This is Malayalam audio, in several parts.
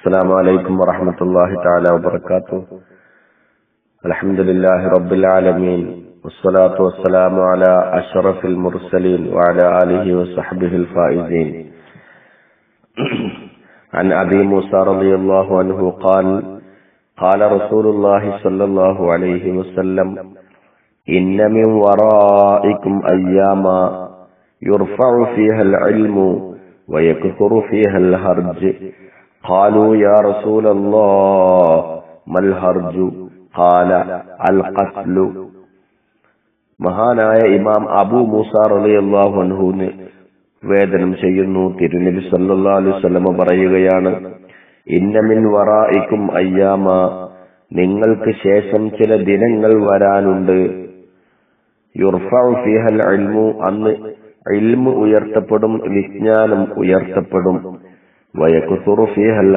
السلام عليكم ورحمة الله تعالى وبركاته. الحمد لله رب العالمين والصلاة والسلام على أشرف المرسلين وعلى آله وصحبه الفائزين. عن أبي موسى رضي الله عنه قال قال رسول الله صلى الله عليه وسلم إن من ورائكم أياما يرفع فيها العلم ويكثر فيها الهرج. قالوا يا رسول الله ما الهرج قال القتل മഹാനായ ഇമാം അബൂ മൂസ റളിയല്ലാഹു അൻഹുവിന് വേദനം ചെയ്യുന്നു തിരുനബി സല്ലല്ലാഹു അലൈഹി വസല്ലമ പറയുകയാണ് ഇന്നമിൻ വറായിക്കും അയ്യാമ നിങ്ങൾക്ക് ശേഷം ചില ദിനങ്ങൾ വരാനുണ്ട് യുർഫഉ ഫീഹൽ ഇൽമു അന്ന് ഇൽമു ഉയർത്തപ്പെടും വിജ്ഞാനം ഉയർത്തപ്പെടും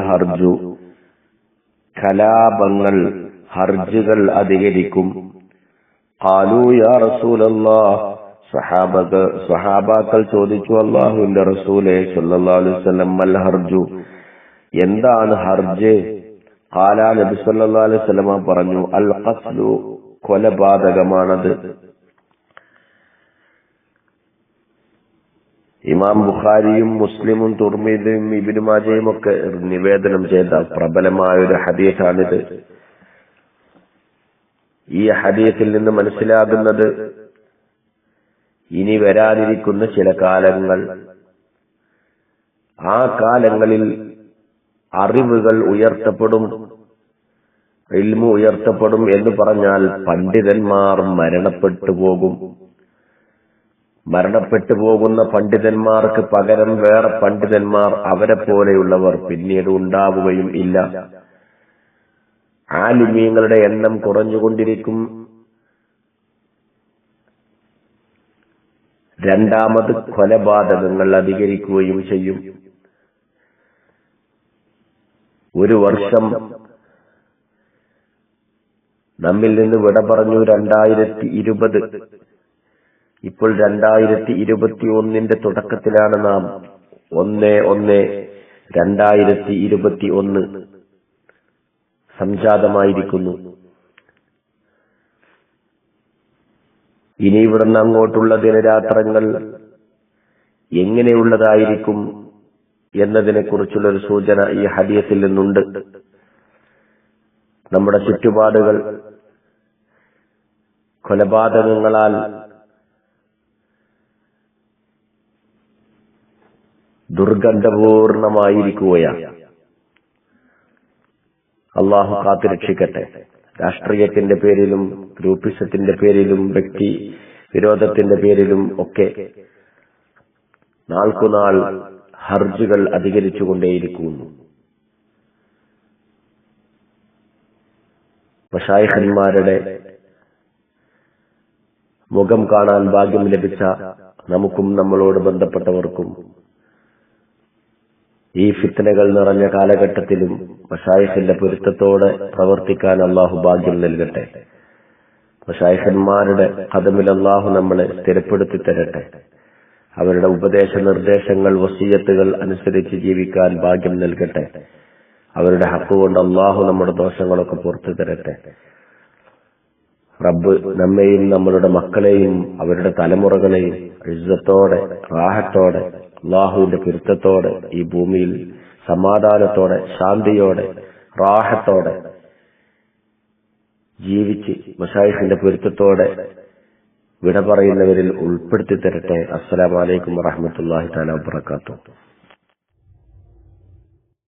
ഹർജു. കലാപങ്ങൾ ഹർജുകൾ അധികരിക്കും. യാ സഹാബക സഹാബാക്കൾ ചോദിച്ചു അള്ളാഹുവിന്റെ റസൂലെ മൽ ഹർജു? എന്താണ് ഹർജ്? കാലാ നബി സല്ലല്ലാഹു അലൈഹി വസല്ലമ പറഞ്ഞു അൽ ഖസ്ലു കൊലപാതകമാണത്. ഇമാം ബുഖാരിയും മുസ്ലിമും തുർമീദും ഇബിനുമാജയും ഒക്കെ നിവേദനം ചെയ്ത പ്രബലമായ ഒരു ഹദീസാണിത്. ഈ ഹദീസിൽ നിന്ന് മനസ്സിലാകുന്നത് ഇനി വരാനിരിക്കുന്ന ചില കാലങ്ങൾ. ആ കാലങ്ങളിൽ അറിവുകൾ ഉയർത്തപ്പെടും ഇൽമു ഉയർത്തപ്പെടും എന്ന് പറഞ്ഞാൽ പണ്ഡിതന്മാർ മരണപ്പെട്ടു പോകും. മരണപ്പെട്ടു പോകുന്ന പണ്ഡിതന്മാർക്ക് പകരം വേറെ പണ്ഡിതന്മാർ അവരെ പോലെയുള്ളവർ പിന്നീട് ഉണ്ടാവുകയും ഇല്ല. ആലിമീങ്ങളുടെ എണ്ണം കുറഞ്ഞുകൊണ്ടിരിക്കും. രണ്ടാമത് കൊലപാതകങ്ങൾ അധികരിക്കുകയും ചെയ്യും. ഒരു വർഷം നമ്മിൽ നിന്ന് വിട പറഞ്ഞു രണ്ടായിരത്തി ഇരുപത്. ഇപ്പോൾ രണ്ടായിരത്തി ഇരുപത്തി ഒന്നിന്റെ തുടക്കത്തിലാണ് നാം. ഒന്ന് ഒന്ന് രണ്ടായിരത്തി ഇരുപത്തി ഒന്ന് സംജാതമായിരിക്കുന്നു. ഇനി ഇവിടുന്ന് അങ്ങോട്ടുള്ള ദിനരാത്രങ്ങൾ എങ്ങനെയുള്ളതായിരിക്കും എന്നതിനെ കുറിച്ചുള്ള ഒരു സൂചന ഈ ഹദീസിൽ നിന്നുണ്ട്. നമ്മുടെ ചുറ്റുപാടുകൾ കൊലപാതകങ്ങളാൽ ദുർഗന്ധപൂർണമായിരിക്കുകയാണ്. അള്ളാഹു കാത്തുരക്ഷിക്കട്ടെ. രാഷ്ട്രീയത്തിന്റെ പേരിലും ഗ്രൂപ്പിസത്തിന്റെ പേരിലും വ്യക്തി വിരോധത്തിന്റെ പേരിലും ഒക്കെ നാൾക്കുനാൾ ഹർജുകൾ അധികരിച്ചുകൊണ്ടേയിരിക്കുന്നു. മഷായഹന്മാരുടെ മുഖം കാണാൻ ഭാഗ്യം ലഭിച്ച നമുക്കും നമ്മളോട് ബന്ധപ്പെട്ടവർക്കും ഈ ഫിത്തനകൾ നിറഞ്ഞ കാലഘട്ടത്തിലും മഷായിഖിന്റെ പൊരുത്തത്തോടെ പ്രവർത്തിക്കാൻ അള്ളാഹു ഭാഗ്യം നൽകട്ടെ. മഷായിഖന്മാരുടെ കഥമിൽ അള്ളാഹു നമ്മളെ സ്ഥിരപ്പെടുത്തി തരട്ടെ. അവരുടെ ഉപദേശ നിർദ്ദേശങ്ങൾ വസീയത്തുകൾ അനുസരിച്ച് ജീവിക്കാൻ ഭാഗ്യം നൽകട്ടെ. അവരുടെ ഹക്ക് കൊണ്ട് അള്ളാഹു നമ്മുടെ ദോഷങ്ങളൊക്കെ പുറത്തു തരട്ടെ. റബ്ബ് നമ്മെയും നമ്മളുടെ മക്കളെയും അവരുടെ തലമുറകളെയും ഇജ്ജത്തോടെ റാഹത്തോടെ അള്ളാഹുവിന്റെ പൊരുത്തത്തോടെ ഈ ഭൂമിയിൽ സമാധാനത്തോടെ ശാന്തിയോടെ റാഹത്തോടെ ജീവിച്ച് മഷായിഖിന്റെ പൊരുത്തത്തോടെ വിട പറയുന്നവരിൽ ഉൾപ്പെടുത്തി തരട്ടെ. അസ്സലാമലൈക്കും വറഹമത്തല്ലാഹി താല വാത്തു